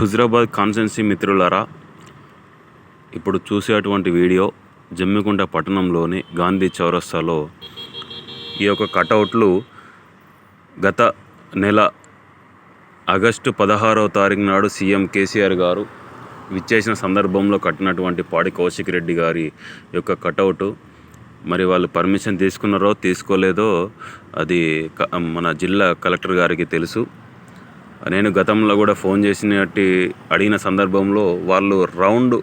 హుజరాబాద్ కాన్సెన్సీ మిత్రులారా ఇప్పుడు చూసేటువంటి వీడియో జమ్మికుంట పట్టణంలోని గాంధీ చౌరస్తాలో ఈ యొక్క కటౌట్లు గత నెల ఆగస్టు పదహారవ తారీఖు నాడు సీఎం కేసీఆర్ గారు విచ్చేసిన సందర్భంలో కట్టినటువంటి పాడి కౌశిక్ రెడ్డి గారి యొక్క కటౌటు. మరి వాళ్ళు పర్మిషన్ తీసుకున్నారో తీసుకోలేదో అది క- మన జిల్లా కలెక్టర్ గారికి తెలుసు. నేను గతంలో కూడా ఫోన్ చేసినట్టు అడిగిన సందర్భంలో వాళ్ళు రౌండ్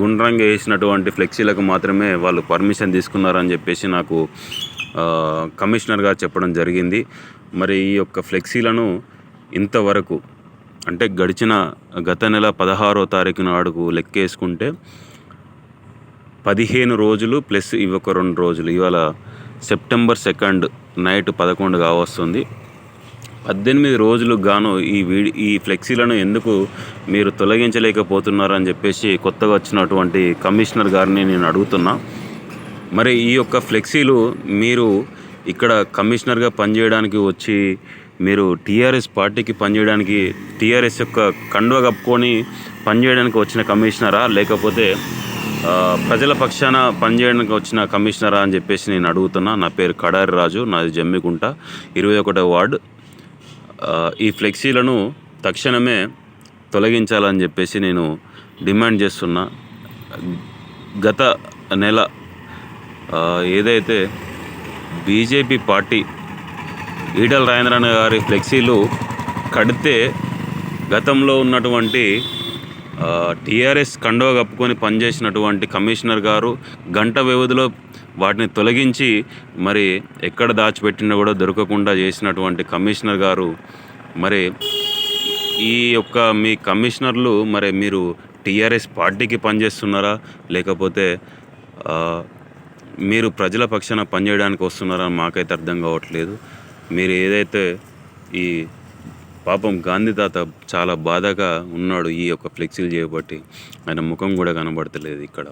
గుండ్రంగా వేసినటువంటి ఫ్లెక్సీలకు మాత్రమే వాళ్ళు పర్మిషన్ తీసుకున్నారని చెప్పేసి నాకు కమిషనర్గా చెప్పడం జరిగింది. మరి ఈ యొక్క ఫ్లెక్సీలను ఇంతవరకు అంటే గడిచిన గత నెల పదహారో తారీఖు నాడుకు లెక్కేసుకుంటే పదిహేను రోజులు ప్లస్ ఇవి ఒక రెండు రోజులు. ఇవాళ సెప్టెంబర్ సెకండ్ నైట్ పదకొండు కావస్తుంది పద్దెనిమిది రోజులకు గాను ఈ వీడి ఈ ఫ్లెక్సీలను ఎందుకు మీరు తొలగించలేకపోతున్నారు అని చెప్పేసి కొత్తగా వచ్చినటువంటి కమిషనర్ గారిని నేను అడుగుతున్నా. మరి ఈ యొక్క ఫ్లెక్సీలు మీరు ఇక్కడ కమిషనర్గా పనిచేయడానికి వచ్చి మీరు టీఆర్ఎస్ పార్టీకి పనిచేయడానికి టీఆర్ఎస్ యొక్క కండువ కప్పుకొని పనిచేయడానికి వచ్చిన కమిషనరా? లేకపోతే ప్రజల పక్షాన పనిచేయడానికి వచ్చిన కమిషనరా అని చెప్పేసి నేను అడుగుతున్నా. నా పేరు కడారి రాజు నాది జమ్మికుంట ఇరవై ఒకటో వార్డు ఈ ఫ్లెక్సీలను తక్షణమే తొలగించాలని చెప్పేసి నేను డిమాండ్ చేస్తున్నా. గత నెల ఏదైతే బీజేపీ పార్టీ ఈటల రాజేంద్రన్న గారి ఫ్లెక్సీలు కడితే గతంలో ఉన్నటువంటి టీఆర్ఎస్ కండవ కప్పుకొని పనిచేసినటువంటి కమిషనర్ గారు గంట వ్యవధిలో వాటిని తొలగించి మరి ఎక్కడ దాచిపెట్టినా కూడా దొరకకుండా చేసినటువంటి కమిషనర్ గారు మరి ఈ యొక్క మీ కమిషనర్లు మరి మీరు టీఆర్ఎస్ పార్టీకి పనిచేస్తున్నారా? లేకపోతే మీరు ప్రజల పక్షాన పనిచేయడానికి వస్తున్నారా? మాకైతే అర్థం కావట్లేదు. మీరు ఏదైతే ఈ పాపం గాంధీ తాత చాలా బాధగా ఉన్నాడు ఈ యొక్క ఫ్లెక్సీలు చేయబట్టి. ఆయన ముఖం కూడా కనబడతలేదు ఇక్కడ.